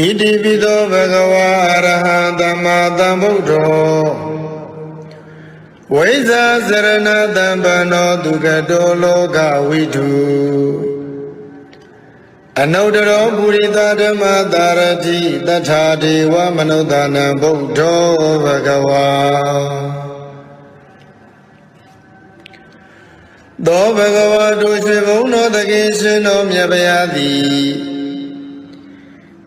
ဣတိပိသောဘဂဝါအရဟံသမ္မာသမ္ဗုဒ္ဓောဝိဇာစရဏတံပနောဒုက္ကတောလောကဝိတုအနုတ္တရောပုရိသဓမ္မတာရတိတထာဒေဝမနုဿာနံဗုဒ္ဓောဘဂဝါသောဘဂဝါတို့ရွှေဘုံတော်တကိရှင်တော်မြတ်ဗျာသည်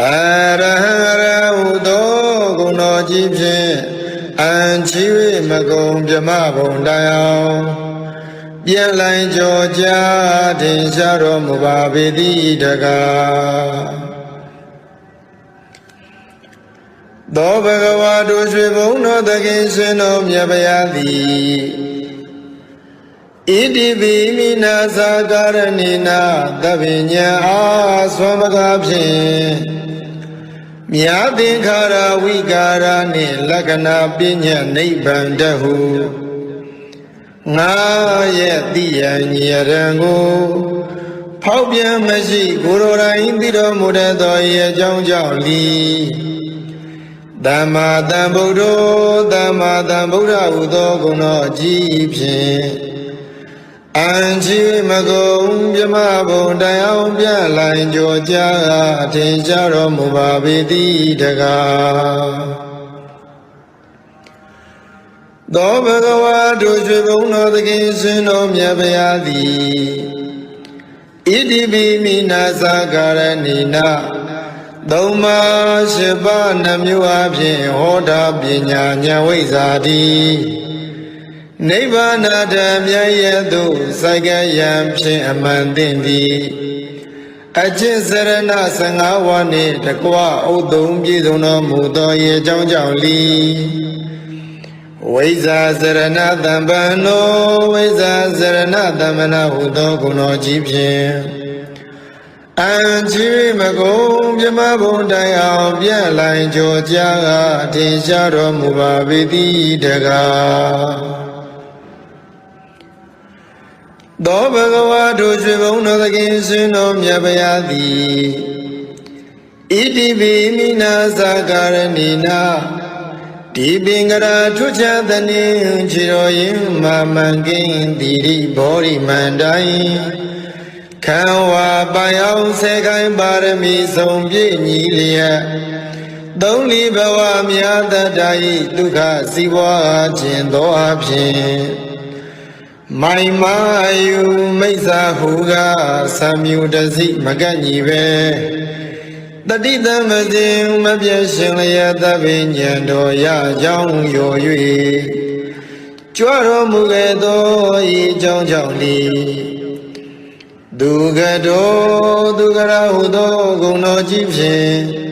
အရဟံရဟုသောဂုဏတော်ကြီးဖြင့်အံချီ၍မကုံမြမဘုံတိုင်အောင်ပြန်လိုင်ကြောကြထင်ရှားတော်မူပါပေသည်တကားသောဘဂဝါတို့ရွှေဘုံတော်သခင်ရှင်တော်မြတ်ဗျာသည် ဣတိပိမိနာသာကာရဏိနာသဗ္ဗညံအာသွမ်းမကားဖြင့်မြာသင်္ခါရဝိကာရနှင့်လက္ခဏာပညာနိဗ္ဗာန်တဟုငါရဲ့တိယံညရံကိုဖောက်ပြန်မရှိကိုယ်တော်တိုင်သိတော်မူတတ်သောဤအကြောင်းကြောင့်လီသမ္မာသမ္ဗုဒ္ဓောသမ္မာသမ္ဗုဒ္ဓဟုသောဂုဏတော်အကြီးဖြင့် အံချီမကုံမြမဘုံတိုင်အောင်ပြလိုင်ကြောကြအထင်ရှားတော်မူပါပေသည်တကားသောဘဂဝါတို့ရွှေဘုံတော်သခင်ရှင်တော်မြတ်ဗျာသည်ဣတိပိမိနာသကာရဏိနာသုံးပါးရှိပါးနှမျိုးအဖြင့်ဟောတာပညာဉာဏ်ဝိဇ္ဇာတိ နိဗ္ဗာန်ဓမ္မရဲ့သို့စိုက်ကယံဖြင့်အမှန်သိသည်အကျင့်စရဏ15ဝါးနှင့်တကွဥသုံးပြည့်စုံတော်မူသောရေအကြောင်းကြောင့်လီဝိဇာစရဏတံပန္နောဝိဇာစရဏတမ္မနာဟုသောဂုဏတော်ကြီးဖြင့်အံချီမကုံမြမဘုံတိုင်အောင်ပြန့်လိုင်ကြောကြားကအထင်ရှားတော်မူပါပေသည်တကား သောဘဂဝါတို့ရွှေဘုံတော်သခင်ရှင်တော်မြတ်ဗျာသည်ဣတိပိမိနာသကာရဏိနာဒီပင်ကရာထွချသနေခြေတော်ရင်မာမန်ကင်းတိရိဘောရိမန္တိုင်ခံဝါပိုင်အောင်ဆယ်ခိုင်ပါရမီဆုံးပြည့်ညီလျက်သုံးလီဘဝမြာတတ္တဤဒုက္ခစီးပွားခြင်းသောအဖြစ် မိုင်မာယူမိစ္ဆာဟုကသံမြူတစိမကန့်ညီပဲတတိတမဇင်မပြည့်ရှင်လျက်သဗ္ဗညံတော်ရကြောင်းရော်၍ကြွတော်မူခဲ့သောဤကြောင်းကြောင့်လီဒုက္ခတောဒုက္ခရဟုသောဂုဏတော်ကြီးဖြင့်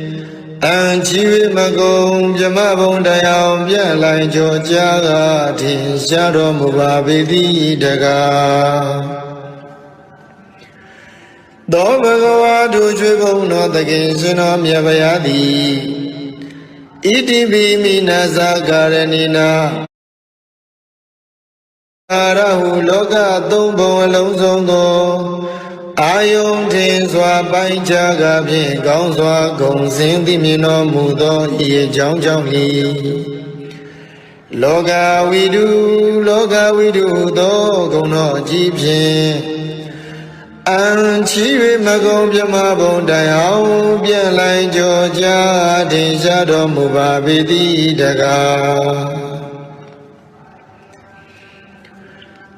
အံချီဝိမကုံမြမဘုံတရားပြန့်လိုက်ကြောကြားကထင်ရှားတော်မူပါပေသည်တကားသောဘဂဝါတို့ချွေဘုံတော်တခင်ရှင်တော်မြတ်ဗျာသည်ဣတိပိမိနာဇာကာရဏိနာအာရဟုလောကသုံးဘုံအလုံးစုံသော အာယုန်ထင်စွာပိုင်းခြားကဖြင့်ကောင်းစွာဂုံစင်သိမြင်တော်မူသောဤအကြောင်းကြောင့်လီလောကဝိတုလောကဝိတုသောဂုံတော်အကြီးဖြင့်အံချီ၍မကုံပြမဘုံတိုင်အောင်ပြန်လိုက်ကြောကြားထင်ရှားတော်မူပါပေသည်တကား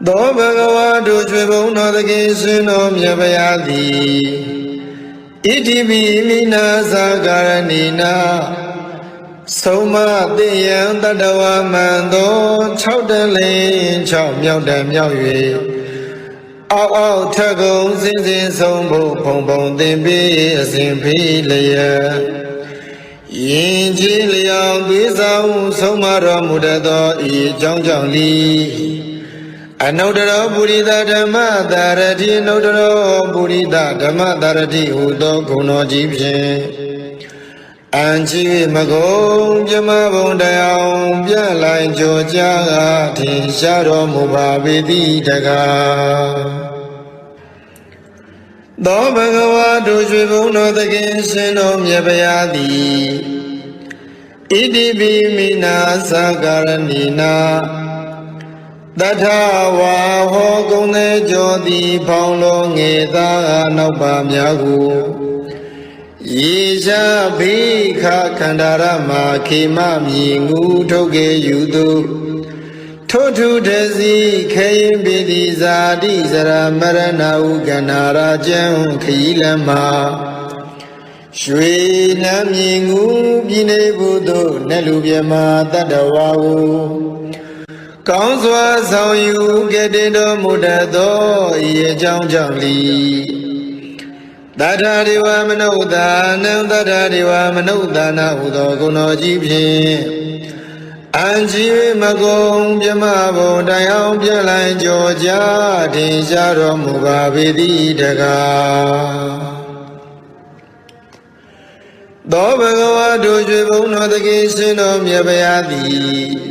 သောဘဂဝါတို့ကျွေဘုံတော်သခင်ရှင်တော်မြတ်ဗျာသည်ဣတိပိမိနာသာကာရဏိနာသုံးမသိယံတတဝမံသော6တလင်း6မြောက်တံမြောက်၍အောက်အောက်ထက်ကုံစင်စင်ဆုံးဖို့ဖုံဖုံသင်ပေးအစဉ်ဖေးလျက်ယင်ကြီးလျောင်သေးဆောင်ဆုံးမတော်မူတတ်သောဤအကြောင်းကြောင့်လီ အနုတ္တရောပုရိသဓမ္မတာရတိအနုတ္တရောပုရိသဓမ္မတာရတိဟူသောဂုဏတော်ကြီးဖြင့်အံချီမကုံပြမဘုံတရားပြလိုက်ကြောကြားကထင်ရှားတော်မူပါပေတိတကားသောဘဂဝါတို့ရွှေဘုံတော်သခင်ရှင်တော်မြတ်ဗျာသည်ဣတိပိမိနာသကာရဏီနာ တထဝါဟောကုံသေးကြောသည်ဖောင်းလုံးငေသာနောက်ပါများကိုယေရှာဘိခခန္ဓာရမခေမမြည်ငူထုတ်ကေယူသူထိုထုတစီခေရင်ပိတိဇာတိစရမရဏဟုကန္နာရာကျံခီလမရွှေနမ်းမြည်ငူပြည်နေဘုသို့နတ်လူမြမတတ္တဝါဟု ကောင်းစွာဆောင်ယူကတည်တော်မူတတ်သောဤအကြောင်းကြောင့်လီတထာဒေဝမနုဿာနံတထာဒေဝမနုဿာနာဟုသောဂုဏတော်ကြီးဖြင့်အံကြီးမကုံမြမဘုံတရားပြလိုက်ကြောကြထင်ရှားတော်မူပါပေသည်တကားသောဘဂဝါတို့ရွှေဘုံတော်တကိရှင်တော်မြတ်ဗျာသည်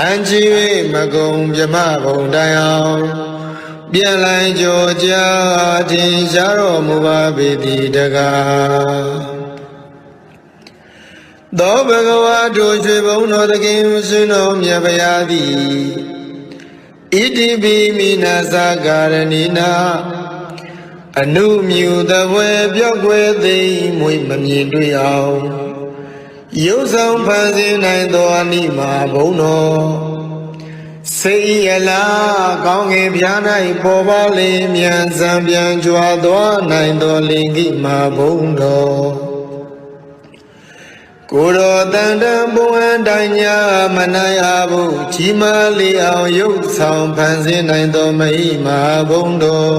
အံချီ၍မကုံမြမဘုံတိုင်အောင်ပြန်လိုက်ကြောကြာတင်ရှားတော်မူပါပေသည်တကားသောဘဂဝါတို့ရွှေဘုံတော်သခင်ရှင်တော်မြတ်ဗျာသည်ဣတိပိမိနာသကာရဏီနာအနုမြူတဝဲပြောက်ွယ်သိမ့်မွေမမြင်တွေ့အောင် ရုပ်ဆောင်ဖန်ဆင်းနိုင်သောအနိမာဘုံတော်စေရလားကောင်းငင်ပြား၌ပေါ်ပါလေမြန်စံပြန်ကြွားသွားနိုင်သောလင်ကိမာဘုံတော်ကိုယ်တော်တန်တန်ဘုံအတိုင်းညာမနိုင်အားဘူးကြီးမားလေအောင်ရုပ်ဆောင်ဖန်ဆင်းနိုင်သောမဟိမာဘုံတော်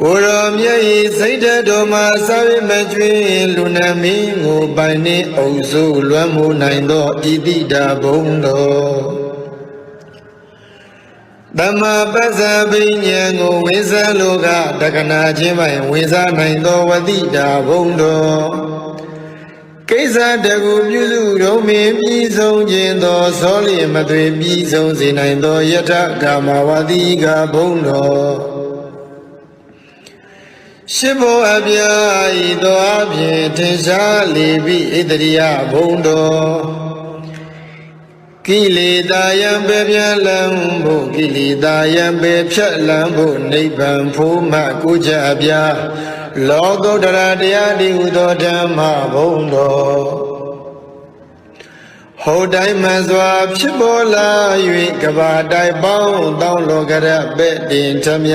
ကိုရောမြတ်ဤစိတ်တတော်မှာစာဝိမကျွင်းလူနမင်းကိုပိုင်နှင့်အုပ်စုလွမ်းမိုးနိုင်သောဣတိတာဘုံတော်တမပစ္စပိညာကိုဝိဇ္ဇလောကတက္ကနာချင်းပိုင်ဝိဇ္ဇနိုင်သောဝတိတာဘုံတော်ကိစ္စတကူပြုစုတော်မင်းပြီးဆုံးခြင်းသောသောလျင်မသွေပြီးဆုံးစေနိုင်သောယထကာမဝတိကဘုံတော် ရှိဘောအပြာဤသောအဖြင့်ထင်ရှားလေပြီဣတရိယဘုံတော်ကိလေသာယံပေပြလံဖို့ကိလေသာယံပေဖြတ်လံဖို့နိဗ္ဗာန်ဖို့မှကိုကြအပြာလောကုတ္တရာတရားဒီဟုသောဓမ္မဘုံတော်ဟောတိုင်းမှန်စွာဖြစ်ပေါ်လာ၍ကဘာတိုင်ပေါင်းတောင်းလောကရပဲ့တင်ထမြ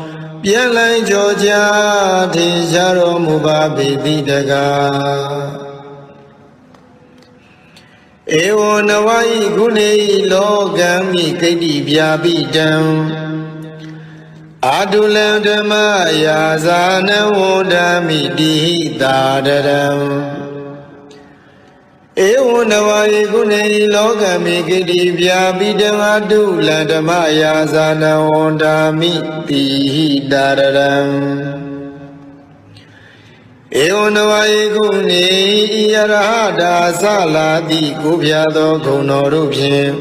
ပြန်လိုက်ကြောကြထင်ရှားတော်မူပါပေတိတကားဧဝနဝဤကုဏေလောကံမိကိတ္တိပြာပိတံအာတုလံဓမ္မယာဇာနဝန္ဒမိတိဟိတာတရံ ဧဝနဝယေကုဏေလောကမိကိတိဗျာပိတံအာတုလံဓမ္မယာဇာနဝန္ဒမိတိဟိတာရံဧဝနဝယေကုဏေဤယရဟတာသလာတိကိုပြသောဂုဏတော်တို့ဖြင့်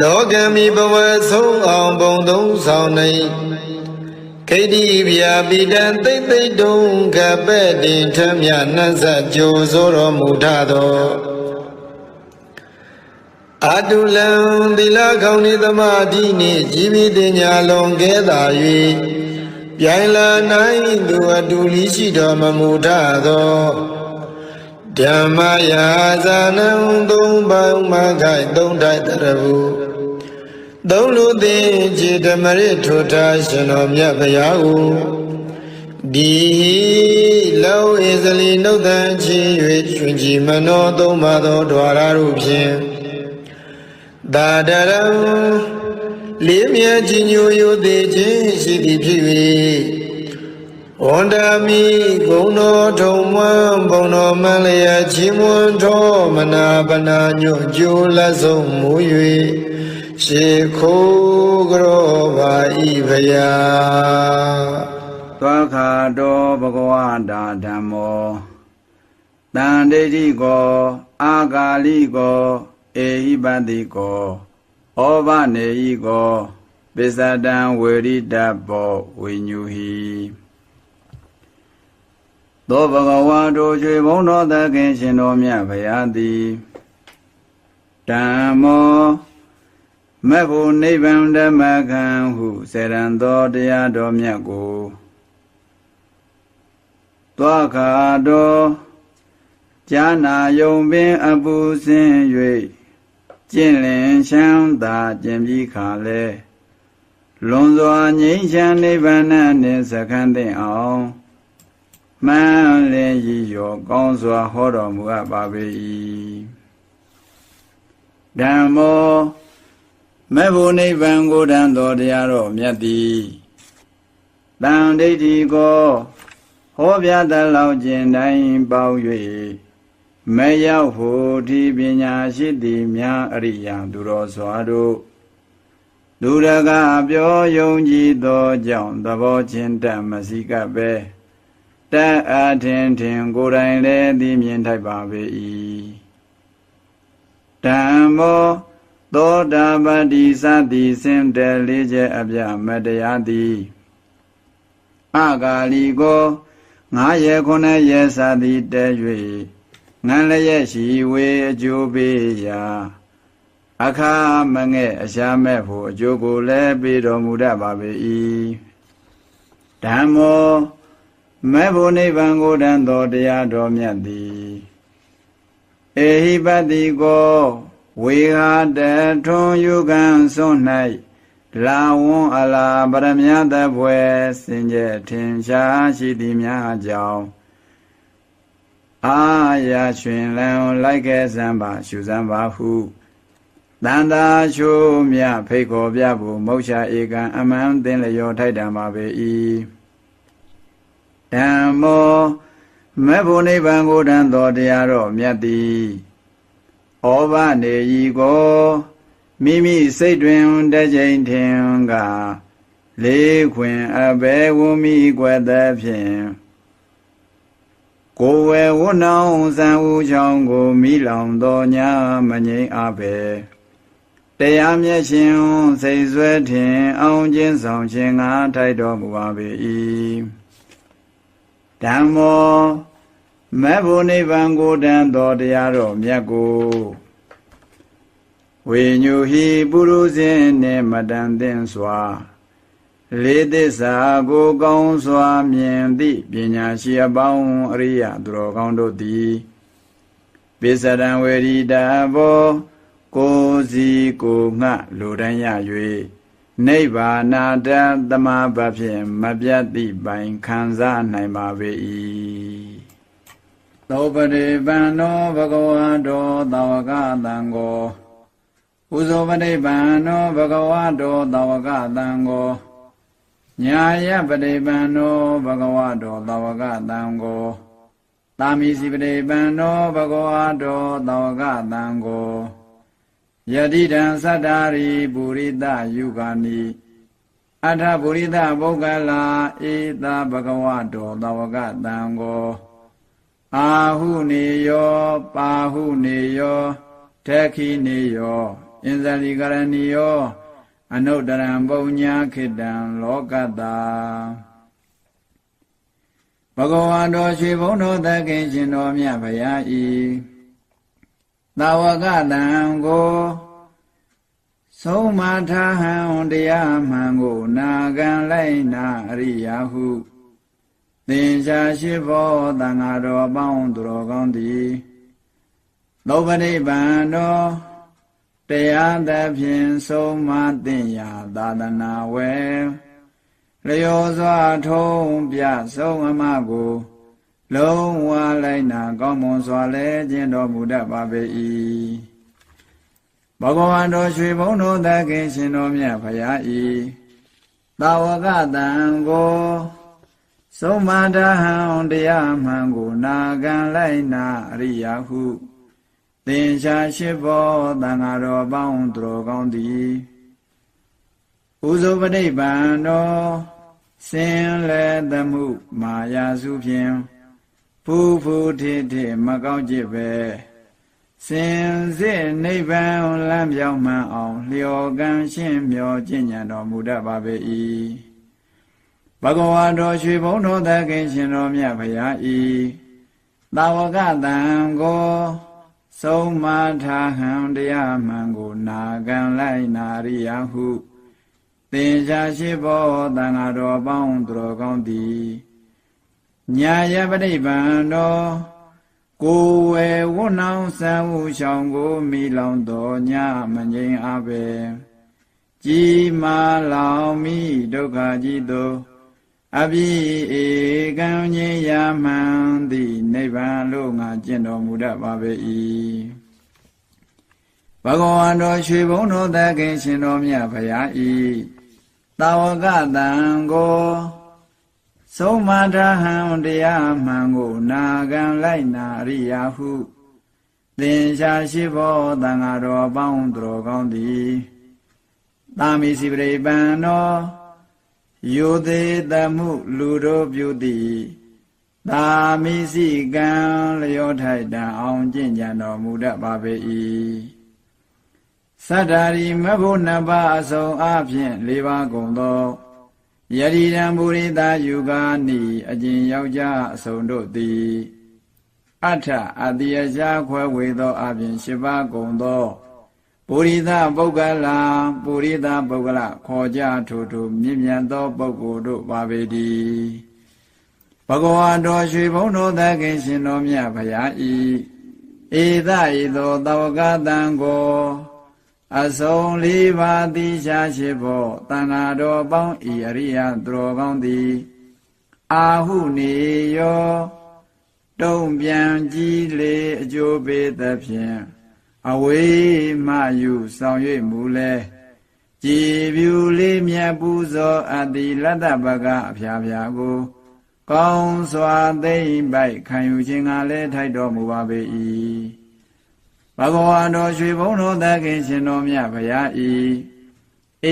လောကမီဘဝဆုံးအောင်ဘုံသုံးဆောင်နေ ခိတိဗျာပိတံသိမ့်သိမ့်တုံကပဲ့တင်ထမြနှက်ဆက်ကြိုဆိုတော်မူထသောအတုလံသီလကောင်းနေသမာဓိနှင့်ជីវិတညာလွန်ကဲသာ၍ပြိုင်လာနိုင်သူအတူလီရှိတော်မမူထသောဓမ္မယာဇာနံသုံးပေါင်းမခိုင်သုံးတိုက်တရဘူး သုံးလူသည်ခြေဓမ္မရထိုထားရှင်တော်မြတ်ဗျာကိုဒီလောဣဇလီနှုတ်တန်ချီ၍ရှင်ကြီးမနောသုံးပါသောဓဝရတို့ဖြင့်သာဒရံလေးမြတ်ကြီးညိုယိုသေးခြင်းရှိသည်ဖြစ်၍ဝန္ဒမီဂုံတော်ထုံမွန်းဘုံတော်မလျက်ချီးမွမ်းတော်မနာပနာညွတ်ကြိုးလက်ဆုံးမူ၍ ရှေခိုးကြောပါဤဖယားသောခာတောဘဂဝတာဓမ္မောတန်ဒိဋ္ဌိကောအာဂါလိကောအေဟိပတိကောဩဘနေဟိကောပစ္စတံဝေရိတဘောဝိညူဟိသောဘဂဝါတို့ကျွေဘုံတော်သခင်ရှင်တော်မြတ်ဗျာသည်ဓမ္မော မက်ဖို့နိဗ္ဗာန်ဓမ္မခံဟုစေရန်သောတရားတော်မြတ်ကိုသွားခါတော်ဈာနာယုံပင်အပူစင်၍ကျင့်လင်ချမ်းသာကျင့်ပြီးခါလဲလွန်စွာငြိမ်းချမ်းနိဗ္ဗာန်နှင့်စခန်းသိအောင်မှန်လင်းရည်ရောကောင်းစွာဟောတော်မူအပ်ပါပေ၏ဓမ္မော မေဖို့နိဗ္ဗာန်ကိုတန်တော်တရားတော်မြတ်သည်တန်ဒိဋ္ဌိကိုဟောပြတလောက်ခြင်းတိုင်းပေါင်း၍မရောက်ဖို့ဒီပညာရှိသည်များအရိယာသူတော်စွာတို့လူရကပြောယုံကြည်သောကြောင့်သဘောချင်းတတ်မစီကပ်ပဲတက်အထင်ထင်ကိုယ်တိုင်လည်းသိမြင်ထိုက်ပါပေ၏ဓမ္မော သောတာပတိသတိစင်တယ်လေးချက်အပြမတရားသည်အဂါလီကိုငါးရက်ခုနှစ်ရက်စသည်တဲ၍ငန်းလျက်ရှိဝေအကျိုးပေးရာအခါမငဲ့အရှားမဲ့ဖို့အကျိုးကိုလည်းပေးတော်မူတတ်ပါပေ၏ဓမ္မောမဲ့ဖို့နိဗ္ဗာန်ကိုတန်တော်တရားတော်မြတ်သည်အေဟိပတိကို ဝေဟာတထွန်ယုကံစွန့်၌လာဝွန်အလာပရမယတဘွယ်စင်ကြယ်ထင်ရှားရှိသည်များကြောင့်အာရရွှင်လန်းလိုက်ခဲ့စမ်းပါရှုစမ်းပါဟုတန်တာချိုးမြဖိတ်ခေါ်ပြဖို့မောချဧကံအမှန်သင်လျောထိုက်တံပါပေ၏ဓမ္မောမေဖို့နိဗ္ဗာန်ကိုတန်တော်တရားတော်မြတ်သည် ဩဘနေဤကိုမိမိစိတ်တွင်တစ်ချိန်ထင်ကလေးခွင်အဘဲဝမိကွယ်သည်ဖြင့်ကိုယ်ဝဲဝနောင်စံဦးချောင်းကိုမိလောင်တော်ညာမငိမ့်အဘဲတရားမျက်ရှင်စိတ်ဆွဲထင်အောင်ခြင်းဆောင်ခြင်းငါထိုက်တော်မူပါပေ၏ဓမ္မော မေဖို့နိဗ္ဗာန်ကိုတန်တော်တရားတော်မြတ်ကိုဝေညုဟိပုရုဇင်းနှင့်မတန်သင်စွာလေးသစ္စာကိုကောင်းစွာမြင်သည့်ပညာရှိအပေါင်းအရိယသူတော်ကောင်းတို့သည်ပိစရံဝေရိတာဘောကိုယ်စီကိုငှလိုတိုင်းရ၍နိဗ္ဗာနာတသမဘဖြင့်မပြတ်သည့်ပိုင်ခံစားနိုင်ပါပေ၏ သောပရိပန္နောဘဂဝတောသာဝကတံကိုဥဇောပရိပန္နောဘဂဝတောသာဝကတံကိုညာယပရိပန္နောဘဂဝတောသာဝကတံကိုသာမိစီပရိပန္နောဘဂဝတောသာဝကတံကိုယတိတံသတ္တာရိပုရိသယုဂာနိအထပုရိသဘုဂ္ဂလာဧသာဘဂဝတောသာဝကတံကို အာဟုနေယောပါဟုနေယောတက္ခိနေယောအင်ဇလိကရဏီယောအနုတရံပုံညာခိတံလောကတာဘဂဝါတော်ရှိဘုန်းတော်သခင်ရှင်တော်မြတ်ဗျာဤသာဝကတံကိုဆုံးမထားဟံတရားမှန်ကို နာခံလိုက်နာအရိယာဟု သင်္ချာရှိဘောတန်ဃာတော်ပေါင်းသူတော်ကောင်းသည်သောပရိပန်တော်တရားသဖြင့်ဆုံးမသင်ရာသာသနာဝဲလျောစွာထုံးပြဆုံးအမကို လုံးဝလိုက်နာကောင်းမွန်စွာလဲကျင့်တော်မူတတ်ပါပေ၏ဘဂဝါတော်ရွှေဘုံတော်သခင်ရှင်တော်မြတ်ဖရာဤသာဝကတံကို ဆုံးမတဟံတရားမှန်ကိုနာခံလိုက်နာအရိယာဟုသင်္ချာရှိဘောတန်ဃာတော်ပေါင်းသူတော်ကောင်းသည်ဥဇုပတိပန်တော်စင်လေသမှုမာယာစုဖြင့်ဖူးဖူးထေထေမကောင်းကြည့်ပဲစင်စစ်နိဗ္ဗာန်လမ်းပြောင်းမှန်အောင် လျော်ကံရှင်းမျောကျင့်ကြံတော်မူတတ်ပါပေ၏ ဘဂဝါတော်ရွှေဘုံတော်သခင်ရှင်တော်မြတ်ဖရာဤသာဝကတံကိုဆုံးမထားဟံတရားမှန်ကိုနာခံလိုက်နာရိယဟုသင်္ချာရှိဘောတန်ဃာတော်ပေါင်းသူတော်ကောင်းသည်ညာယပရိပန်တော်ကိုယ်ဝယ်ဝတ်နှောင်းဆံဟုရှောင်ကိုမိလောင်တော်ညမငြိမ်အပဲကြီးမာလောင်မိဒုက္ခကြီးသော အပိဧကံငြိယာမှန်သည်နိဗ္ဗာန်လို့ငါကျင့်တော်မူတတ်ပါပေ၏ဘဂဝါတော်ရွှေဘုံတော်သခင်ရှင်တော်မြတ်ဖရာဤတာဝကတံကိုဆုံးမထဟံတရားမှန်ကိုနာခံလိုက်နာအရိယာဟုသင်္ချာရှိဘောတန်ဃာတော်ပေါင်းသူတော်ကောင်းသည်သာမိစီပရိပန်တော် ယိုသေးတမှုလူတို့ပြုသည်သာမိစီကံလျောထိုက်တံအောင်ကျင့်ကြံတော်မူတတ်ပါပေ၏သတ္တာရီမဘုနှစ်ပါးအစုံအဖြင့်၄ပါးကုန်သောယရိရံဘူရိတာယူကာနိအကျင်ယောက်ျားအစုံတို့သည်အထအတိယရှားခွဲဝေသောအပြင်၈ပါးကုန်သော ပုရိသပုဂ္ဂလာပုရိသပုဂ္ဂလခေါ်ကြထို့ထို့မြင့်မြတ်သောပုဂ္ဂိုလ်တို့ပါပေတည်းဘဂဝါတော်ရွှေဘုံတော်သခင်ရှင်တော်မြတ်ဖရာဤဧသဤသောတဝကတံကိုအစုံလေးပါးတိရှားရှိဖို့တဏ္ဍာတော်ပေါင်းဤအရိယသူတော်ကောင်းသည်အာဟုနေယောတုံပြန်ကြည်လေအကျိုးပေးသဖြင့် အဝေးမှယူဆောင်၍မူလဲကြည်ပြူလေးမြတ်ပူဇော်အတ္တိလတ္တပကအဖျားဖျားကို ကောင်းစွာသိမ့်ပိုက်ခံယူခြင်းကလည်းထိုက်တော်မူပါပေ၏ဘဂဝါတော်ရွှေဘုံတော်သခင်ရှင်တော်မြတ်ဗျာဤ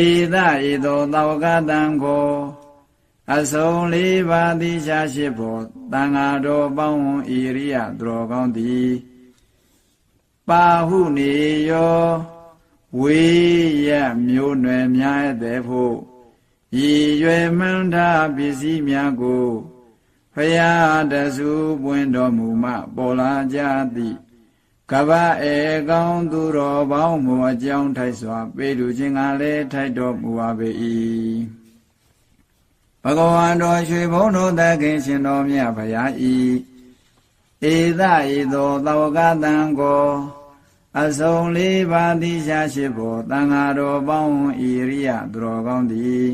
ဧသဧသောသဝကတံကိုအစုံလေးပါးတိရှားရှိဖို့တန်ဃာတော်ပေါင်းဤရိယသူတော်ကောင်းသည် ပါဟုနေယောဝေရမျိုးနွယ်များတဲ့ဖို့ရည်ရွယ်မှန်းထားပစ္စည်းများကိုဖရာတဆူပွင့်တော်မူမှပေါ်လာကြသည်ကဗ္ဗဧကောင်သူတော်ပေါင်းမူအကြောင်းထိုက်စွာ ပေလူခြင်းကလည်းထိုက်တော်မူပါပေ၏ဘဂဝါတော်ရွှေဘုံတော်သခင်ရှင်တော်မြတ်ဖရာဤ ဧသဤသောသဝကတံကိုအစုံလေးပါးတိရှာရှိဖို့တန်ဃာတော်ပေါင်းဤရိယသူတော်ကောင်းသည်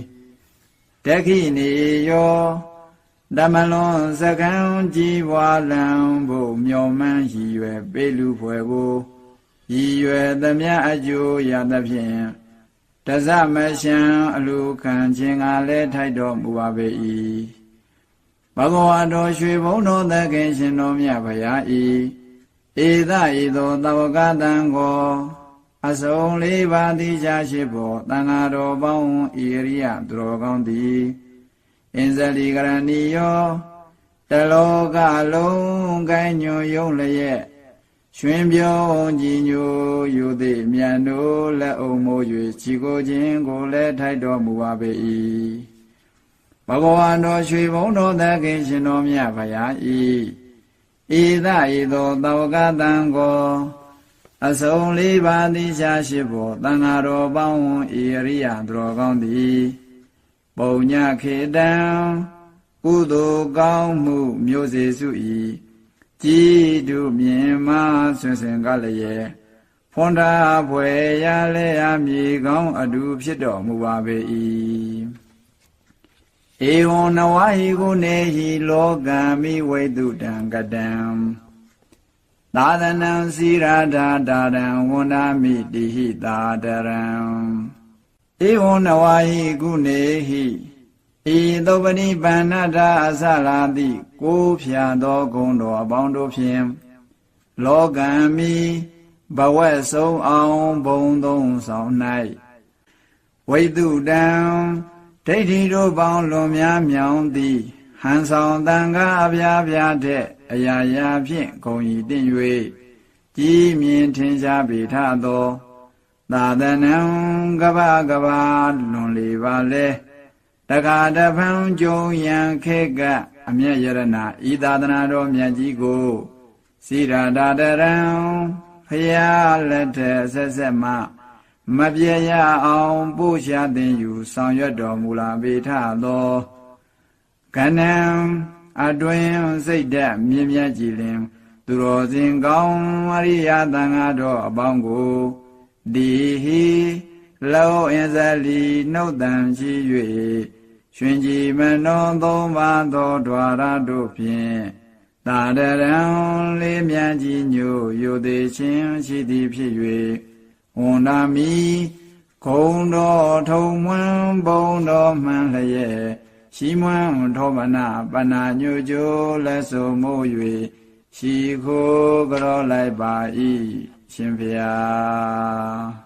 တခိနေယောဓမ္မလွန်စကံကြည်ပွားလံဖို့မျော်မှန်းရည်ရွယ်ပေးလူဖွယ်ကိုရည်ရွယ်သမျှအကျိုးရသဖြင့်တဇမရှံအလူခံခြင်းကလည်းထိုက်တော်မူပါပေ၏ ဘဂဝါတော်ရွှေဘုံတော်သခင်ရှင်တော်မြတ်ဖရာဤဧသဤသောတဝကတံကိုအစုံလေးပါးတိချရှိဖို့တန်ဃာတော်ပေါင်းဤရိယသူတော်ကောင်းသည်အင်ဇလီကရဏီယောတလောကလုံးကိုင်းညွယုံလျက်ရွှင်ပြုံးကြည်ညိုယူသည်မြန်တို့လက်အုံမိုး၍ခြီကိုခြင်းကိုလည်းထိုက်တော်မူပါပေ၏ ဘဂဝါတော်ရွှေဘုံတော်သခင်ရှင်တော်မြတ်ဖရာဤဤသဤသောတဝကတံကိုအစုံလေးပါးတိရှာရှိဖို့တန်ဃာတော်ပေါင်းဤရိယသူတော်ကောင်းသည်ပုံညခေတံကုသိုလ်ကောင်းမှုမျိုးစေစု၏ကြည်တုမြင်မဆွင်စင်ကလည်းဖွန်တာဖွယ်ရလဲအမြေကောင်းအတူဖြစ်တော်မူပါပေ၏ ဧဝံနဝဟိကုနေဟိလောကံမိဝိတုတံကတံသာသနံစီရာဓာတာရံဝန္ဒာမိတိဟိတာတရံဧဝံနဝဟိကုနေဟိဤသုပတိပန္နတာအစလာတိကိုးဖြာသောဂုံတော်အပေါင်းတို့ဖြင့်လောကံမိဘဝက်ဆုံးအောင်ဘုံသုံးဆောင်၌ဝိတုတံ ဒိဋ္ဌိတို့ပေါင်းလွန်များမြောင်သည်ဟန်ဆောင်တန်ကားအပြားပြားတဲ့အရာရာဖြင့်ဂုံဤတင့်၍ကြီးမြင်ထင်ရှားပေထသောသာသနံကပကပလွန်လေပါလဲတခါတဖန်ကြုံရန်ခေကအမျက်ရဏဤသာသနာတော်မြတ်ကြီးကိုစိရာဒတရံဖရာလက်ထက်ဆက်ဆက်မှ မပြေရအောင်ပို့ရှားတင်ယူဆောင်ရွက်တော်မူလာပေထသောကဏံအတွင်စိတ်ဓာတ်မြင့်မြတ်ကြည်လင် သူတော်စင်ကောင်းအရိယသံဃာတော်အပေါင်းကိုဒီဟိလောအင်းဇလီနှုတ်တန်ရှိ၍ရှင်ကြည်မနောသုံးပါးသောဓွာရတို့ဖြင့်တာတရံလေးမြတ်ကြီးညိုယိုသေးခြင်းရှိသည်ဖြစ်၍ ဝန်နာမီခုံတော်ထုံမွန်းဘုံတော်မှန်လျက်ရှိမွန်းထောမနာပနာညိုကြိုလက်စုံမို့၍ရှိခိုးကြောလိုက်ပါ၏ရှင်ဖျား